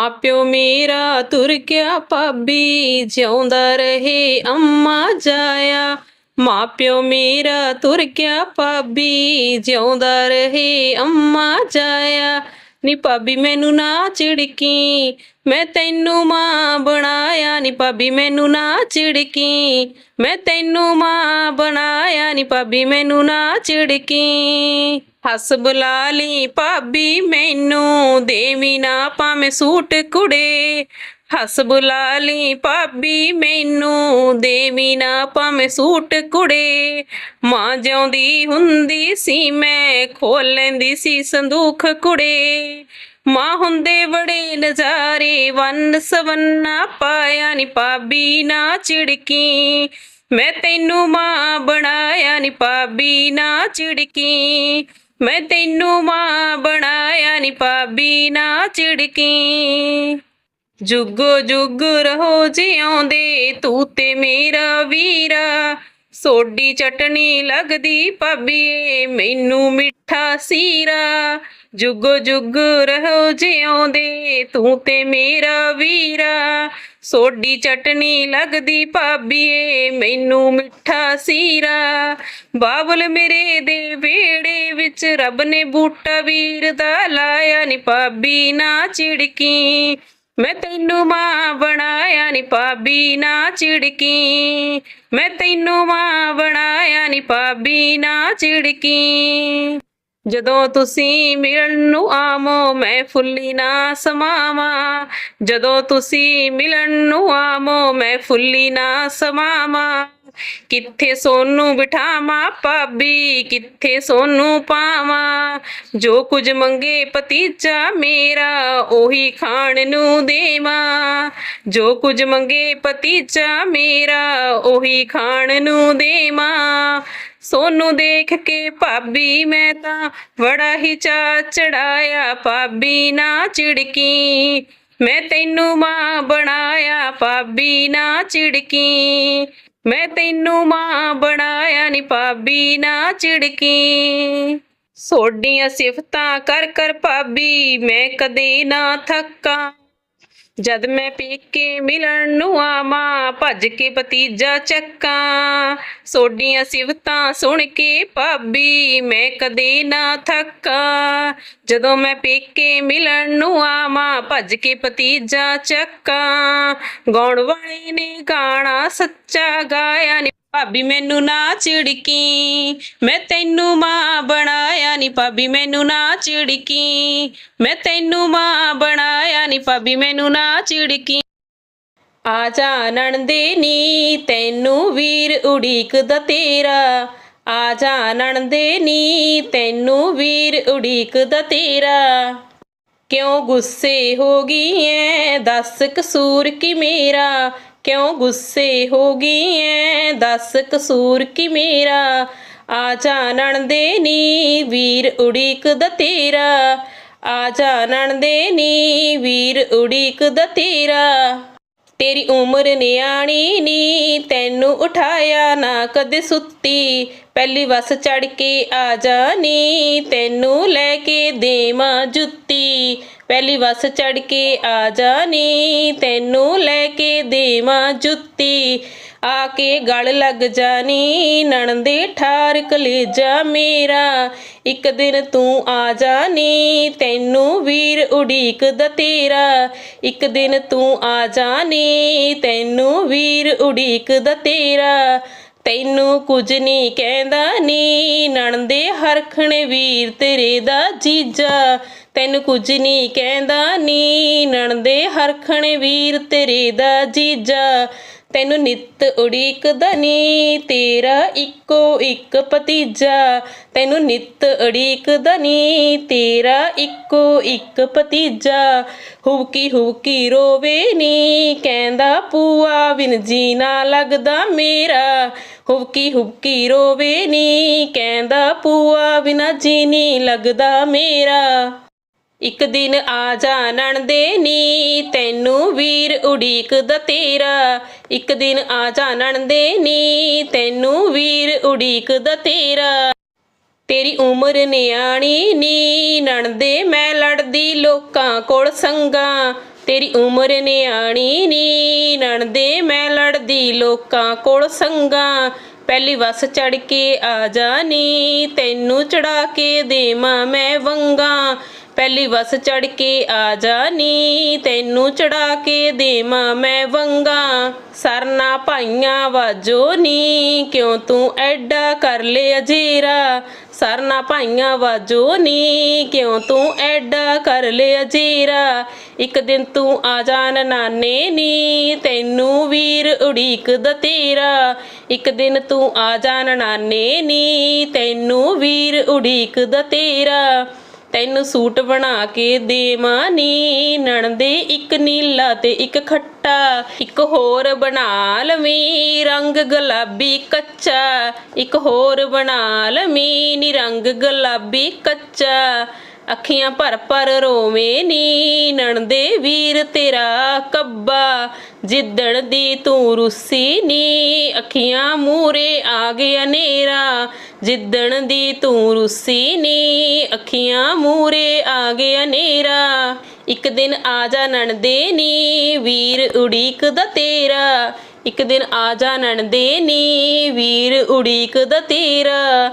ਮਾਪਿਓ ਮੇਰਾ ਤੁਰ ਗਿਆ ਭਾਬੀ, ਜਿਉਂਦਾ ਰਹੇ ਅੰਮਾ ਜਾਇਆ। ਮਾਪਿਓ ਮੇਰਾ ਤੁਰ ਗਿਆ ਭਾਬੀ, ਜਿਉਂਦਾ ਰਹੇ ਅੰਮਾ ਜਾਇਆ। ਨੀ ਭਾਬੀ ਮੈਨੂੰ ਨਾ ਝਿੜਕੀ, ਮੈਂ ਤੈਨੂੰ ਮਾਂ ਬਣਾਇਆ। ਨੀ ਭਾਬੀ ਮੈਨੂੰ ਨਾ ਝਿੜਕੀ, ਮੈਂ ਤੈਨੂੰ ਮਾਂ ਬਣਾਇਆ। ਨੀ ਭਾਬੀ ਮੈਨੂੰ ਨਾ ਝਿੜਕੀ। ਹੱਸ ਬੁਲਾ ਲਈ ਭਾਬੀ, ਮੈਨੂੰ ਦੇਵੀ ਨਾ ਭਾਵੇਂ ਸੂਟ ਕੁੜੇ। ਹੱਸ ਬੁਲਾ ਲਈ ਭਾਬੀ, ਮੈਨੂੰ ਦੇਵੀ ਨਾ ਭਾਵੇਂ ਸੂਟ ਕੁੜੇ। ਮਾਂ ਜਿਉਂਦੀ ਹੁੰਦੀ ਸੀ, ਮੈਂ ਖੋਲ ਲੈਂਦੀ ਸੀ ਸੰਦੂਖ ਕੁੜੇ। ਮਾਂ ਹੁੰਦੇ ਬੜੇ ਨਜ਼ਾਰੇ, ਵੰਨ ਸਵੰਨਾ ਪਾਇਆ ਨੀ ਭਾਬੀ, ਨਾ ਚਿੜਕੀ ਮੈਂ ਤੈਨੂੰ ਮਾਂ ਬਣਾਇਆ ਨੀ ਭਾਬੀ, ਨਾ ਚਿੜਕੀ ਮੈਂ ਤੈਨੂੰ ਮਾਂ ਬਣਾਇਆ ਨੀ ਭਾਬੀ, ਨਾ ਚਿੜਕੀ ਜੁਗੋ ਜੁਗ ਰਹੋ ਜਿਉਂਦੇ ਤੂੰ ਤੇ ਮੇਰਾ ਵੀਰਾ। ਸੋਡੀ ਚਟਣੀ ਲੱਗਦੀ ਭਾਬੀਏ ਮੈਨੂੰ ਮਿੱਠਾ ਸੀਰਾ। ਜੁਗੋ ਜੁਗ ਰਹੋ ਜਿਉਂਦੇ ਤੂੰ ਤੇ ਮੇਰਾ ਵੀਰਾ। ਸੋਡੀ ਚਟਣੀ ਲੱਗਦੀ ਭਾਬੀਏ ਮੈਨੂੰ ਮਿੱਠਾ ਸੀਰਾ। ਬਾਬਲ ਮੇਰੇ ਦੇ ਵਿੱਚ ਰੱਬ ਨੇ ਬੂਟਾ ਵੀਰ ਦਾ ਲਾਇਆ ਨੀ ਭਾਬੀ ਨਾ ਚਿੜਕੀ ਮੈਂ ਤੈਨੂੰ ਮਾਂ ਬਣਾਇਆ ਨੀ ਭਾਬੀ ਨਾ ਚਿੜਕੀ ਮੈਂ ਤੈਨੂੰ ਮਾਂ ਬਣਾਇਆ ਨੀ ਭਾਬੀ ਨਾ ਚਿੜਕੀ ਜਦੋਂ ਤੁਸੀਂ ਮਿਲਣ ਨੂੰ ਆਮੋ ਮੈਂ ਫੁੱਲੀ ਨਾ ਸਮਾਵਾਂ। ਜਦੋਂ ਤੁਸੀਂ ਮਿਲਣ ਨੂੰ ਆਮੋ ਮੈਂ ਫੁੱਲੀ ਨਾ ਸਮਾਵਾਂ। ਕਿੱਥੇ ਸੋਨੂੰ ਬਿਠਾਵਾਂ ਭਾਬੀ, ਕਿੱਥੇ ਸੋਨੂੰ ਪਾਵਾਂ। ਜੋ ਕੁਝ ਮੰਗੇ ਭਤੀਜਾ ਮੇਰਾ, ਉਹੀ ਖਾਣ ਨੂੰ ਦੇਵਾਂ। ਜੋ ਕੁਝ ਮੰਗੇ ਭਤੀਜਾ ਮੇਰਾ, ਉਹੀ ਖਾਣ ਨੂੰ ਦੇਵਾਂ। ਸੋਨੂੰ ਦੇਖ ਕੇ ਭਾਬੀ ਮੈਂ ਤਾਂ ਬੜਾ ਹੀ ਚਾ ਚੜਾਇਆ, ਭਾਬੀ ਨਾ ਚਿੜਕੀ ਮੈਂ ਤੈਨੂੰ ਮਾਂ ਬਣਾਇਆ, ਭਾਬੀ ਨਾ ਚਿੜਕੀ ਮੈਂ ਤੈਨੂੰ ਮਾਂ ਬਣਾਇਆ ਨੀ, ਭਾਬੀ ਨਾ ਚਿੜਕੀ ਸੋਡੀਆਂ ਸਿਫਤਾਂ ਕਰ ਕਰ ਭਾਬੀ, ਮੈਂ ਕਦੇ ਨਾ ਥੱਕਾਂ। ਜਦ ਮੈਂ ਪੇਕੇ ਮਿਲਣ ਨੂੰ ਆਵਾਂ, ਭੱਜ ਕੇ ਭਤੀਜਾ ਚੱਕਾਂ। ਸੋਡੀਆਂ ਸਿਵਤਾਂ ਸੁਣ ਕੇ ਭਾਬੀ, ਮੈਂ ਕਦੇ ਨਾ ਥੱਕਾਂ। ਜਦੋਂ ਮੈਂ ਪੇਕੇ ਮਿਲਣ ਨੂੰ ਆਵਾਂ, ਭੱਜ ਕੇ ਪਤੀਜਾ ਚੱਕਾਂ। ਗਾਉਣ ਵਾਲੇ ਨੇ ਗਾਣਾ ਸੱਚਾ ਗਾਇਆ ਨੀ। ਭਾਬੀ ਮੈਨੂੰ ਨਾ ਝਿੜਕੀ, ਮੈਂ ਤੈਨੂੰ ਮਾਂ ਬਣਾਇਆ ਨੀ। ਭਾਬੀ ਮੈਨੂੰ ਨਾ ਝਿੜਕੀ, ਮੈਂ ਤੈਨੂੰ ਮਾਂ ਬਣਾਇਆ ਨੀ। ਭਾਬੀ ਮੈਨੂੰ ਨਾ ਝਿੜਕੀ। ਆ ਜਾ ਨਣਦੇ ਨੀ ਤੈਨੂੰ ਵੀਰ ਉਡੀਕਦਾ ਤੇਰਾ। ਆ ਜਾ ਨਣਦੇ ਨੀ ਤੈਨੂੰ ਵੀਰ ਉਡੀਕਦਾ ਤੇਰਾ। ਕਿਉਂ ਗੁੱਸੇ ਹੋ ਗਈ ਐ ਦੱਸ ਕਸੂਰ ਕੀ ਮੇਰਾ? ਕਿਉਂ ਗੁੱਸੇ ਹੋ ਗਈ ਐ ਦੱਸ ਕਸੂਰ ਕੀ ਮੇਰਾ? ਆ ਜਾ ਨਣਦੇ ਨੀ ਵੀਰ ਉਡੀਕਦਾ ਤੇਰਾ। ਆ ਜਾ ਨਣਦੇ ਨੀ ਵੀਰ ਉਡੀਕਦਾ ਤੇਰਾ। ਤੇਰੀ ਉਮਰ ਨਿਆਣੀ ਨੀ, ਤੈਨੂੰ ਉਠਾਇਆ ਨਾ ਕਦੇ ਸੁੱਤੀ। ਪਹਿਲੀ ਵਸ ਚੜ ਕੇ ਆ ਜਾ ਤੈਨੂੰ ਲੈ ਕੇ ਦੇਵਾਂ ਜੁੱਤੀ। ਪਹਿਲੀ ਵਸ ਚੜ ਕੇ ਆ ਜਾ ਤੈਨੂੰ ਲੈ ਕੇ ਦੇਵਾਂ ਜੁੱਤੀ। ਆ ਕੇ ਗਲ ਲੱਗ ਜਾਣੀ ਨਣਦੇ ਠਾਰ ਕਲੇਜਾ ਮੇਰਾ। ਇੱਕ ਦਿਨ ਤੂੰ ਆ ਜਾਣੀ ਤੈਨੂੰ ਵੀਰ ਉਡੀਕਦਾ ਤੇਰਾ। ਇੱਕ ਦਿਨ ਤੂੰ ਆ ਜਾਣੀ ਤੈਨੂੰ ਵੀਰ ਉਡੀਕਦਾ ਤੇਰਾ। ਤੈਨੂੰ ਕੁਝ ਨਹੀਂ ਕਹਿੰਦਾ ਨੀ, ਨਣਦੇ ਹਰਖਣੇ ਵੀਰ ਤੇਰੇ ਦਾ ਜੀਜਾ। ਤੈਨੂੰ ਕੁਝ ਨਹੀਂ ਕਹਿੰਦਾ ਨੀ, ਨਣਦੇ ਹਰਖਣੇ ਵੀਰ ਤੇਰੇ ਦਾ ਜੀਜਾ। ਤੈਨੂੰ ਨਿੱਤ ਉਡੀਕਦਾ ਨੀ, ਤੇਰਾ ਇੱਕੋ ਇੱਕ ਭਤੀਜਾ। ਤੈਨੂੰ ਨਿੱਤ ਉਡੀਕਦਾ ਨੀ, ਤੇਰਾ ਇੱਕੋ ਇੱਕ ਭਤੀਜਾ। ਹੁਬਕੀ ਹੁਬਕੀ ਰੋਵੇ ਨੀ, ਕਹਿੰਦਾ ਪੂਆ ਬਿਨ ਜੀਣਾ ਲੱਗਦਾ ਮੇਰਾ। ਹੁਬਕੀ ਹੁਬਕੀ ਰੋਵੇ ਨੀ, ਕਹਿੰਦਾ ਪੂਆ ਬਿਨਾ ਜੀਣੀ ਲੱਗਦਾ ਮੇਰਾ। ਇੱਕ ਦਿਨ ਆ ਜਾ ਨਣਦੇ ਨੀ, ਤੈਨੂੰ ਵੀਰ ਉਡੀਕਦਾ ਤੇਰਾ। ਇੱਕ ਦਿਨ ਆ ਜਾ ਨਣਦੇ ਨੀ, ਤੈਨੂੰ ਵੀਰ ਉਡੀਕਦਾ ਤੇਰਾ। ਤੇਰੀ ਉਮਰ ਨਿਆਣੀ ਨੀ, ਨਣਦੇ ਮੈਂ ਲੜਦੀ ਲੋਕਾਂ ਕੋਲ ਸੰਗਾ। ਤੇਰੀ ਉਮਰ ਨਿਆਣੀ ਨੀ, ਨਣਦੇ ਮੈਂ ਲੜਦੀ ਲੋਕਾਂ ਕੋਲ ਸੰਗਾ। ਪਹਿਲੀ ਵਸ ਚੜ ਕੇ ਆ ਜਾਨੀ ਤੈਨੂੰ ਚੜਾ ਕੇ ਦੇਵਾਂ ਮੈਂ ਵੰਗਾ। ਪਹਿਲੀ ਵਸ ਚੜ ਕੇ ਆ ਜਾਨੀ, ਤੈਨੂੰ ਚੜਾ ਕੇ ਦੇਵਾਂ ਮੈਂ ਵੰਗਾ। ਸਰਨਾ ਭਾਈਆਂ ਵਾਜੋ ਨੀ, ਕਿਉਂ ਤੂੰ ਐਡਾ ਕਰ ਲਿਆ ਜੀਰਾ ਸਰਨਾ ਭਾਈਆਂ ਵਾਜੋ ਨੀ, ਕਿਉਂ ਤੂੰ ਐਡਾ ਕਰ ਲਿਆ ਜੀਰਾ ਇੱਕ ਦਿਨ ਤੂੰ ਆ ਜਾਣ ਨਾਨੇ ਨੀ, ਤੈਨੂੰ ਵੀਰ ਉਡੀਕਦਾ ਤੇਰਾ ਇੱਕ ਦਿਨ ਤੂੰ ਆ ਜਾਣ ਨਾਨੇ ਨੀ, ਤੈਨੂੰ ਵੀਰ ਉਡੀਕਦਾ ਤੇਰਾ ਤੈਨੂੰ ਸੂਟ ਬਣਾ ਕੇ ਦੇਵਾਂ ਨੀ ਨਣਦੇ ਇੱਕ ਨੀਲਾ ਤੇ ਇੱਕ ਖੱਟਾ। ਇੱਕ ਹੋਰ ਬਣਾ ਲਵੀਂ ਰੰਗ ਗੁਲਾਬੀ ਕੱਚਾ। ਇੱਕ ਹੋਰ ਬਣਾ ਲਵੀਂ ਨੀ ਰੰਗ ਗੁਲਾਬੀ ਕੱਚਾ। ਅੱਖੀਆਂ ਭਰ ਭਰ ਰੋਵੇਂ ਨੀ ਨਣਦੇ ਵੀਰ ਤੇਰਾ ਕੱਬਾ। ਜਿੱਦਣ ਦੀ ਤੂੰ ਰੁੱਸੀ ਨੀ, ਅੱਖੀਆਂ ਮੂਰੇ ਆ ਗਿਆ ਨੇਰਾ। ਜਿੱਦਣ ਦੀ ਤੂੰ ਰੁੱਸੀ ਨੀ, ਅੱਖੀਆਂ ਮੂਰੇ ਆ ਗਿਆ ਨੇਰਾ। ਇੱਕ ਦਿਨ ਆ ਜਾ ਨਣਦੇ ਨੀ, ਵੀਰ ਉਡੀਕਦਾ ਤੇਰਾ। ਇੱਕ ਦਿਨ ਆ ਜਾ ਨਣਦੇ ਨੀ, ਵੀਰ ਉਡੀਕਦਾ ਤੇਰਾ।